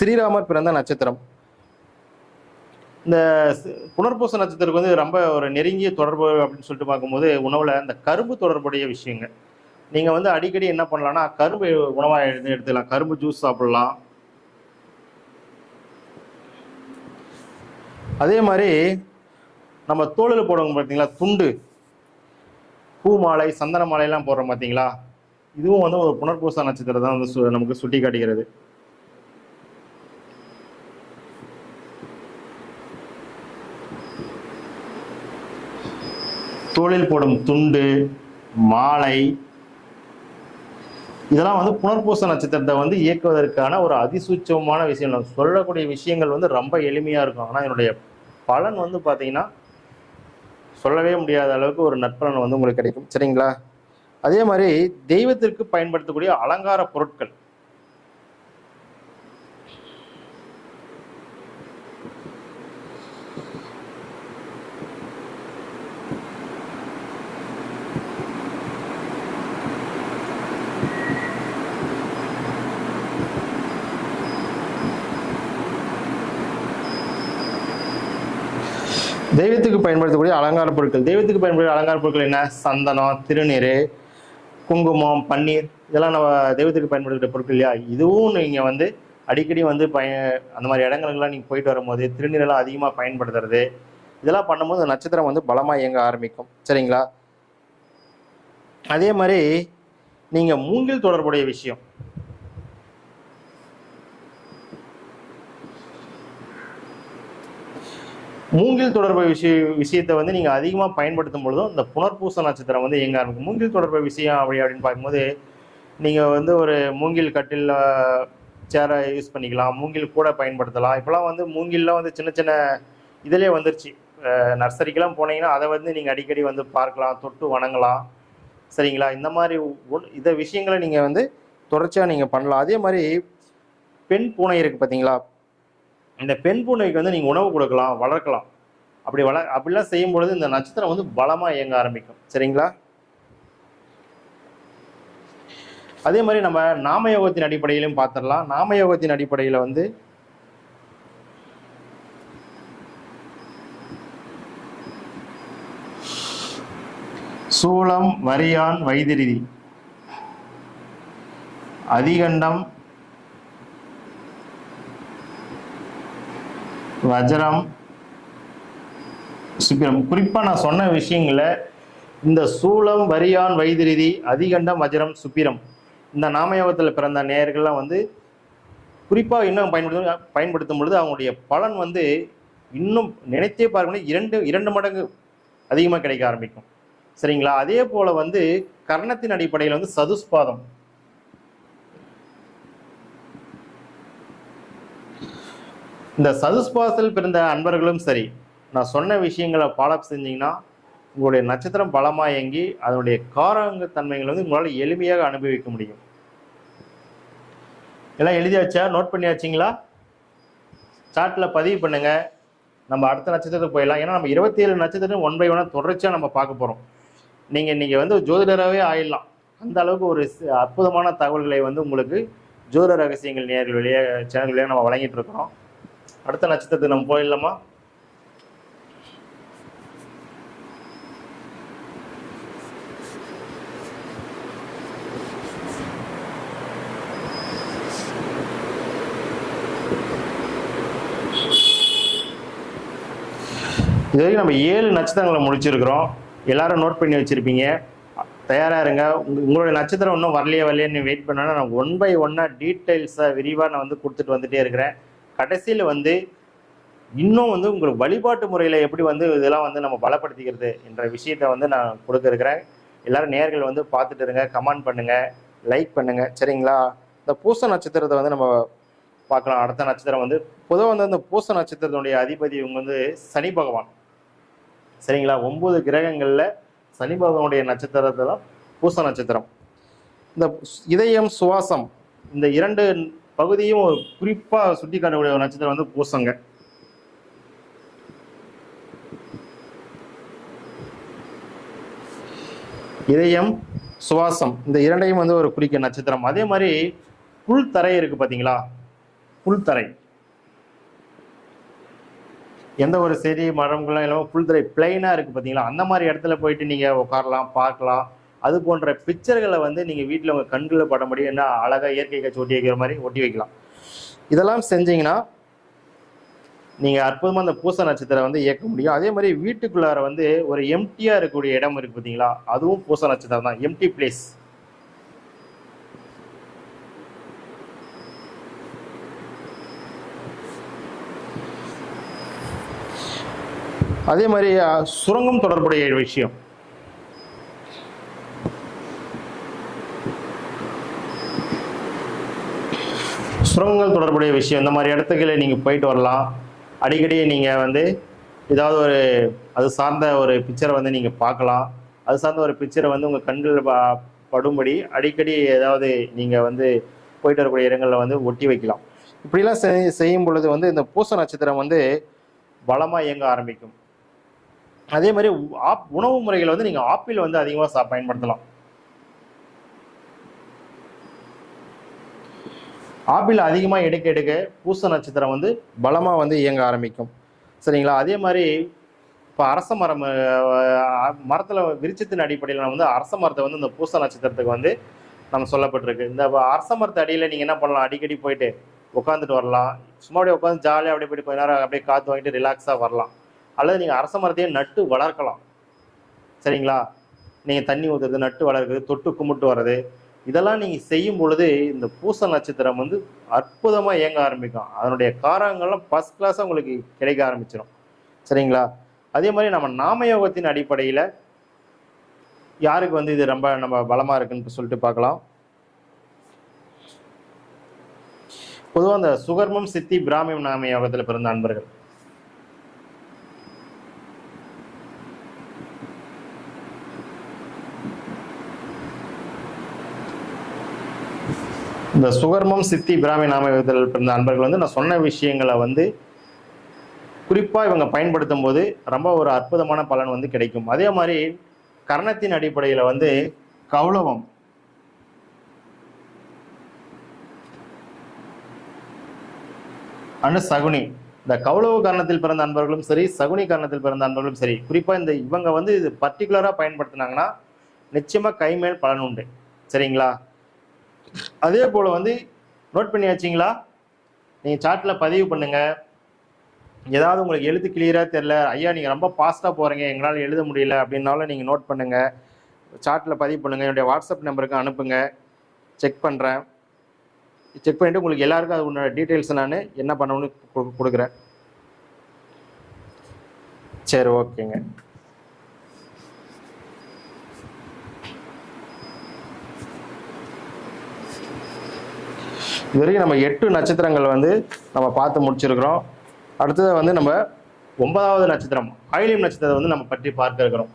ஸ்ரீராமர் பிறந்த நட்சத்திரம். இந்த புனர்பூச நட்சத்திரத்துக்கு வந்து ரொம்ப ஒரு நெருங்கிய தொடர்பு அப்படின்னு சொல்லிட்டு பார்க்கும்போது உணவில் இந்த கரும்பு தொடர்புடைய விஷயங்க நீங்கள் வந்து அடிக்கடி என்ன பண்ணலாம்னா கரும்பு உணவாக எடுத்து எடுத்துக்கலாம். கரும்பு ஜூஸ் சாப்பிடலாம். அதே மாதிரி நம்ம தோளில் போடுவோம் பார்த்தீங்களா? துண்டு. பூ மாலை சந்தன மாலையெல்லாம் போடுறோம் பார்த்தீங்களா? இதுவும் வந்து ஒரு புனர்பூச நட்சத்திரம் தான் வந்து சு- நமக்கு சுட்டி காட்டுகிறது தோளில் போடும் துண்டு மாலை இதெல்லாம் வந்து புனர்பூச நட்சத்திரத்தை வந்து இயக்குவதற்கான ஒரு அதிசூட்சமான விஷயம் நம்ம சொல்லக்கூடிய விஷயங்கள் வந்து ரொம்ப எளிமையாக இருக்கும். ஆனால் என்னுடைய பலன் வந்து பார்த்தீங்கன்னா சொல்லவே முடியாத அளவுக்கு ஒரு நற்பலன் வந்து உங்களுக்கு கிடைக்கும். சரிங்களா? அதே மாதிரி தெய்வத்திற்கு பயன்படுத்தக்கூடிய அலங்கார பொருட்கள். தெய்வத்துக்கு பயன்படுத்தக்கூடிய அலங்கார பொருட்கள். தெய்வத்துக்கு பயன்படுத்த அலங்கார பொருட்கள் என்ன? சந்தனம் திருநீர் குங்குமம் பன்னீர் இதெல்லாம் நம்ம தெய்வத்துக்கு பயன்படுத்தக்கூடிய பொருட்கள் இல்லையா? இதுவும் நீங்கள் வந்து அடிக்கடி வந்து பய அந்த மாதிரி இடங்களுக்கெல்லாம் நீங்கள் போயிட்டு வரும்போது திருநீரெல்லாம் அதிகமாக பயன்படுத்துறது இதெல்லாம் பண்ணும்போது நட்சத்திரம் வந்து பலமாக இயங்க ஆரம்பிக்கும். சரிங்களா? அதே மாதிரி நீங்கள் மூங்கில் தொடர்புடைய விஷயம். மூங்கில் தொடர்பு விஷய விஷயத்தை வந்து நீங்கள் அதிகமாக பயன்படுத்தும் பொழுதும் இந்த புனர்பூச நட்சத்திரம் வந்து எங்க ஆரம்பிக்கும். மூங்கில் தொடர்பு விஷயம் அப்படி அப்படின்னு பார்க்கும்போது நீங்கள் வந்து ஒரு மூங்கில் கட்டில் சேரை யூஸ் பண்ணிக்கலாம் மூங்கில் கூட பயன்படுத்தலாம். இப்போலாம் வந்து மூங்கில்லாம் வந்து சின்ன சின்ன இதிலே வந்துருச்சு. நர்சரிக்கெலாம் போனீங்கன்னா அதை வந்து நீங்கள் அடிக்கடி வந்து பார்க்கலாம் தொட்டு வணங்கலாம். சரிங்களா? இந்த மாதிரி ஒ- விஷயங்களை நீங்கள் வந்து தொடர்ச்சியாக நீங்கள் பண்ணலாம். அதே மாதிரி பெண் பூனை இருக்குது பார்த்தீங்களா இந்த பெண் பூனைக்கு வந்து நீங்கள் உணவு கொடுக்கலாம் வளர்க்கலாம். அப்படி வள அப்படிலாம் செய்யும் பொழுது இந்த நட்சத்திரம் வந்து பலமாக இயங்க ஆரம்பிக்கும். சரிங்களா? அதே மாதிரி நம்ம நாமயோகத்தின் அடிப்படையிலும் பார்த்துடலாம். நாமயோகத்தின் அடிப்படையில் வந்து சூலம் வரியான் வைதிரிதி. அதிகண்டம் வஜரம். சுக்கிரம். குறிப்பாக நான் சொன்ன விஷயங்கள இந்த சூலம் வரியான் வைதிரிதி அதிகண்டம் வஜரம் சுப்பிரம் இந்த நாமயோகத்தில் பிறந்த நேயர்கள்லாம் வந்து குறிப்பாக இன்னும் பயன்படுத்த பயன்படுத்தும் பொழுது அவங்களுடைய பலன் வந்து இன்னும் நினைத்தே பார்க்கணும் இரண்டு இரண்டு மடங்கு அதிகமாக கிடைக்க ஆரம்பிக்கும். சரிங்களா? அதே போல் வந்து கர்ணத்தின் அடிப்படையில் வந்து சதுஸ்பாதம் இந்த சதுஸ்பாசல் பிறந்த அன்பர்களும் சரி நான் சொன்ன விஷயங்களை ஃபாலோ செஞ்சீங்கன்னா உங்களுடைய நட்சத்திரம் பலமாக இயங்கி அதனுடைய காரங்க தன்மைகளை வந்து உங்களால் எளிமையாக அனுபவிக்க முடியும். எல்லாம் எழுதியாச்சா நோட் பண்ணியாச்சிங்களா சாட்டில் பதிவு பண்ணுங்கள் நம்ம அடுத்த நட்சத்திரத்துக்கு போயிடலாம். ஏன்னா நம்ம இருபத்தி ஏழு நட்சத்திரம் ஒன் பை ஒன்னாக தொடர்ச்சியாக நம்ம பார்க்க போகிறோம் நீங்கள் நீங்கள் வந்து ஜோதிடராகவே ஆயிடலாம். அந்த அளவுக்கு ஒரு அற்புதமான தகவல்களை வந்து உங்களுக்கு ஜோதிட ரகசியங்கள் நேர்கள் வழியாக சேனல் வழியாக நம்ம வழங்கிட்டு இருக்கிறோம். அடுத்த நட்சத்திரத்துக்கு நம்ம போயிடலாமா? இது வரைக்கும் நம்ம ஏழு நட்சத்திரங்களை முடிச்சிருக்கிறோம். எல்லாரும் நோட் பண்ணி வச்சிருப்பீங்க. தயாராக இருங்க. உங்க- உங்களுடைய நட்சத்திரம் இன்னும் வரலையே வரலையேன்னு வெயிட் பண்ணனா நான் ஒன் பை ஒன்னாக டீட்டெயில்ஸாக விரிவாக நான் வந்து கொடுத்துட்டு வந்துகிட்டே இருக்கிறேன். கடைசியில் வந்து இன்னும் வந்து உங்களுக்கு வழிபாட்டு முறையில் எப்படி வந்து இதெல்லாம் வந்து நம்ம பலப்படுத்திக்கிறது என்ற விஷயத்தை வந்து நான் கொடுக்க இருக்கிறேன் எல்லாரும் நேர்கள் வந்து பார்த்துட்டு இருங்க கமெண்ட் பண்ணுங்கள் லைக் பண்ணுங்கள் சரிங்களா? இந்த பூச நட்சத்திரத்தை வந்து நம்ம பார்க்கலாம். அடுத்த நட்சத்திரம் வந்து பொதுவாக வந்து அந்த பூச நட்சத்திரத்தினுடைய அதிபதி இவங்க வந்து சனி பகவான். சரிங்களா? ஒம்பது கிரகங்களில் சனி பகவானுடைய நட்சத்திரத்தை தான் பூச நட்சத்திரம். இந்த இதயம் சுவாசம் இந்த இரண்டு பகுதியும் குறிப்பாக சுட்டி காட்டக்கூடிய ஒரு நட்சத்திரம் வந்து பூசங்க. இதயம் சுவாசம் இந்த இரண்டையும் வந்து ஒரு குறிக்க நட்சத்திரம். அதே மாதிரி புல்தரை இருக்கு பார்த்தீங்களா புல்தரை எந்த ஒரு செடி மரம்கள்லாம் இல்லாமல் புல்தரை பிளைனாக இருக்குது பார்த்தீங்களா அந்த மாதிரி இடத்துல போயிட்டு நீங்கள் உட்காரலாம் பார்க்கலாம். அது போன்ற பிக்சர்களை வந்து நீங்கள் வீட்டில் உங்கள் கண்களில் படம்படி என்ன அழகாக இயற்கை காட்சி ஒட்டி வைக்கிற மாதிரி ஒட்டி வைக்கலாம். இதெல்லாம் செஞ்சீங்கன்னா நீங்கள் அற்புதமாக அந்த பூச நட்சத்திரம் வந்து இயக்க முடியும். அதே மாதிரி வீட்டுக்குள்ளார வந்து ஒரு எம்டியாக இருக்கக்கூடிய இடம் இருக்குது பார்த்தீங்களா அதுவும் பூச நட்சத்திரம் தான். எம்டி பிளேஸ் அதே மாதிரி சுரங்கம் தொடர்புடைய விஷயம். சுரங்கங்கள் தொடர்புடைய விஷயம். இந்த மாதிரி இடத்துக்கு நீங்கள் போயிட்டு வரலாம். அடிக்கடி நீங்கள் வந்து ஏதாவது ஒரு அது சார்ந்த ஒரு பிக்சரை வந்து நீங்கள் பார்க்கலாம். அது சார்ந்த ஒரு பிக்சரை வந்து உங்கள் கண்களில் ப- படும்படி அடிக்கடி ஏதாவது நீங்கள் வந்து போயிட்டு வரக்கூடிய இடங்களில் வந்து ஒட்டி வைக்கலாம். இப்படிலாம் செய் செய்யும் பொழுது வந்து இந்த பூச நட்சத்திரம் வந்து பலமாக இயங்க ஆரம்பிக்கும். அதே மாதிரி ஆப் உணவு முறைகளை வந்து நீங்கள் ஆப்பிள் வந்து அதிகமாக சா பயன்படுத்தலாம். ஆப்பிள் அதிகமாக எடுக்க எடுக்க பூச நட்சத்திரம் வந்து பலமாக வந்து இயங்க ஆரம்பிக்கும். சரிங்களா? அதே மாதிரி இப்போ அரச மரம் மரத்தில் விருச்சத்தின் அடிப்படையில் வந்து அரச மரத்தை வந்து இந்த பூச நட்சத்திரத்துக்கு வந்து நம்ம சொல்லப்பட்டிருக்கு. இந்த அரச மரத்து அடியில் நீங்கள் என்ன பண்ணலாம்? அடிக்கடி போயிட்டு உட்காந்துட்டு வரலாம். சும்மா அப்படியே உட்காந்து ஜாலியாக அப்படியே போயிட்டு கொஞ்ச நேரம் அப்படியே காற்று வாங்கிட்டு ரிலாக்ஸாக வரலாம். அல்லது நீங்கள் அரச மரத்தையே நட்டு வளர்க்கலாம். சரிங்களா? நீங்கள் தண்ணி ஊற்றுறது நட்டு வளர்க்குறது தொட்டு கும்பிட்டு வர்றது இதெல்லாம் நீங்கள் செய்யும் பொழுது இந்த பூச நட்சத்திரம் வந்து அற்புதமாக இயங்க ஆரம்பிக்கும். அதனுடைய காரங்கள்லாம் ஃபஸ்ட் கிளாஸாக உங்களுக்கு கிடைக்க ஆரம்பிச்சிடும் சரிங்களா? அதே மாதிரி நம்ம நாமயோகத்தின் அடிப்படையில் யாருக்கு வந்து இது ரொம்ப நம்ம பலமாக இருக்குன்னு சொல்லிட்டு பார்க்கலாம். பொதுவாக அந்த சுகர்மம் சித்தி பிராமியம் நாம யோகத்தில் பிறந்த அன்பர்கள். இந்த சுகர்மம் சித்தி பிராமி நாமத்தில் பிறந்த அன்பர்கள் வந்து நான் சொன்ன விஷயங்களை வந்து குறிப்பாக இவங்க பயன்படுத்தும் போது ரொம்ப ஒரு அற்புதமான பலன் வந்து கிடைக்கும். அதே மாதிரி கர்ணத்தின் அடிப்படையில் வந்து கௌளவம். அனு சகுனி. இந்த கௌளவ காரணத்தில் பிறந்த அன்பர்களும் சரி சகுனி காரணத்தில் பிறந்த அன்பர்களும் சரி குறிப்பாக இந்த இவங்க வந்து இது பர்டிகுலராக பயன்படுத்தினாங்கன்னா நிச்சயமாக கைமேல் பலன் உண்டு. சரிங்களா? அதே போல் வந்து நோட் பண்ணியாச்சிங்களா? நீங்கள் சாட்டில் பதிவு பண்ணுங்கள் ஏதாவது உங்களுக்கு எழுத்து கிளியராக தெரில ஐயா நீங்கள் ரொம்ப ஃபாஸ்ட்டாக போகிறீங்க எங்களால் எழுத முடியல அப்படின்னாலும் நீங்கள் நோட் பண்ணுங்கள் சாட்டில் பதிவு பண்ணுங்கள் என்னுடைய வாட்ஸ்அப் நம்பருக்கு அனுப்புங்க. செக் பண்ணுறேன் செக் பண்ணிவிட்டு உங்களுக்கு எல்லாருக்கும் அது உன்னோட டீட்டெயில்ஸ் நான் என்ன பண்ணணும்னு கொடுக்குறேன். சரி ஓகேங்க இது வரைக்கும் நம்ம எட்டு நட்சத்திரங்கள் வந்து நம்ம பார்த்து முடிச்சிருக்கிறோம். அடுத்தது வந்து நம்ம ஒன்பதாவது நட்சத்திரம் ஆயிலியம் நட்சத்திரத்தை வந்து நம்ம பற்றி பார்க்க இருக்கிறோம்.